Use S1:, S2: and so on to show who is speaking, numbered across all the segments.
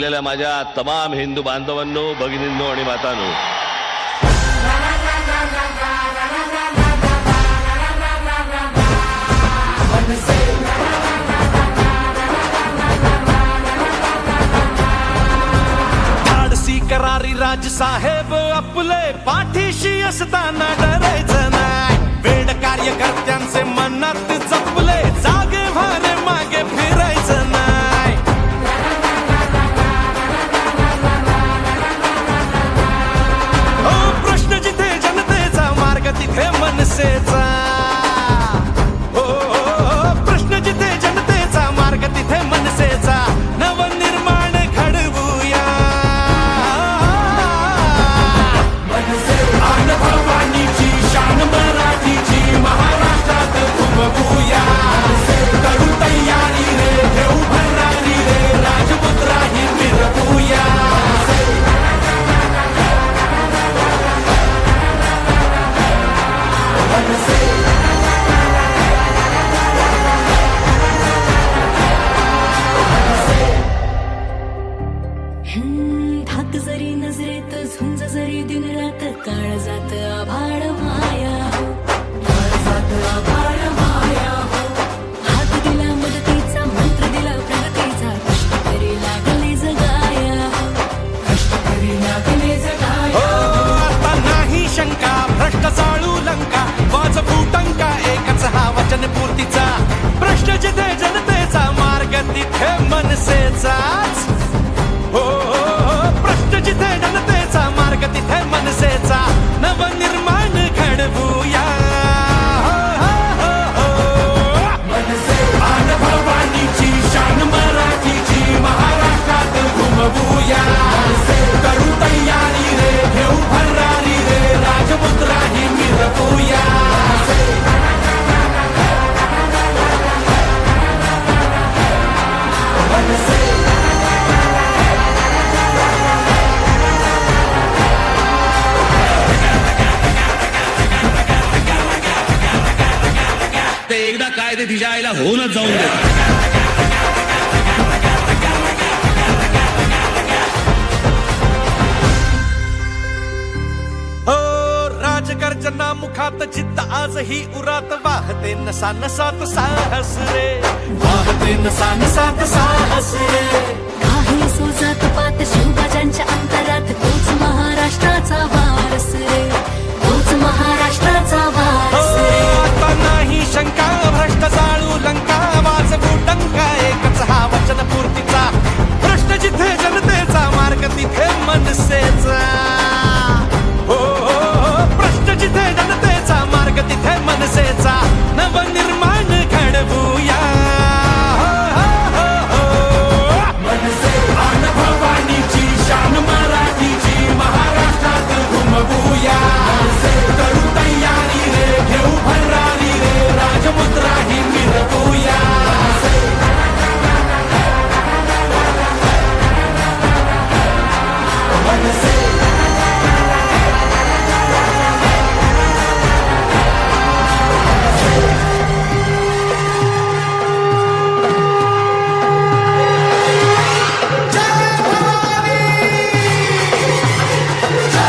S1: जमलेल्या माझ्या तमाम हिंदू बांधवांनो भगिनींनो आणि मातांनो.
S2: धाडसी करारी राज साहेब आपले पाठीशी असताना डरायचं नाही. वेड कार्यकर्त्यांचे मनात
S3: येत झुंज जरी दिन रात काळ जात आभाळ माया. काळ जात आभाळ माया. हात दिला मदतीचा मंत्र दिला प्रगतीचा कष्ट करी लागले जगाया. कष्ट करी लागले जगाया.
S2: हो, आता नाही शंका भ्रष्ट चाळू लंका. वाजवू टंका एकच हा वचन पूर्तीचा प्रश्न जिथे जनतेचा मार्ग तिथे मनसेचा.
S1: ते एकदा काय ते तिच्या आईला होऊनच जाऊन दे
S2: हो राजगर्जना मुखात चित्त आजही उरात. वाहते नसा नसात साहस रे. वाहते नसा नसात साहस रे.
S3: काही सोजात पात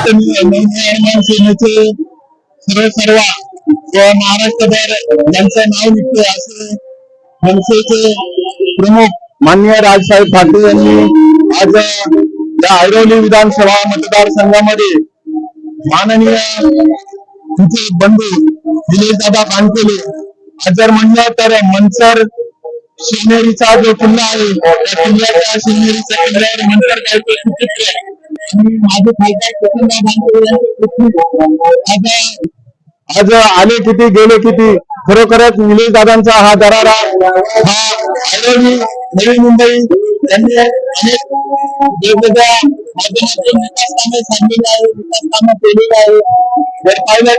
S4: सेनेचे सर्व सर्व व महाराष्ट्रभर यांचं नाव निघते असे मनसेचे प्रमुख माननीय राजसाहेब ठाकरे यांनी आज या ऐरोली विधानसभा मतदारसंघामध्ये माननीय तुमचे बंधू दिनेश दादा कानकेले आज जर म्हणलं तर मनसर शिवनेरीचा जो किल्ला आहे त्या किल्ल्याच्या शिवनेरीच्या किल्ल्यावर मनसर गावचे सुपुत्र आणि माझे खासदार आज आले किती गेले किती? खरोखरच निलेश दादांचा हा दरारा हा नवी मुंबई यांनी अनेक वेगवेगळ्या माध्यमातून आहे पाहिलं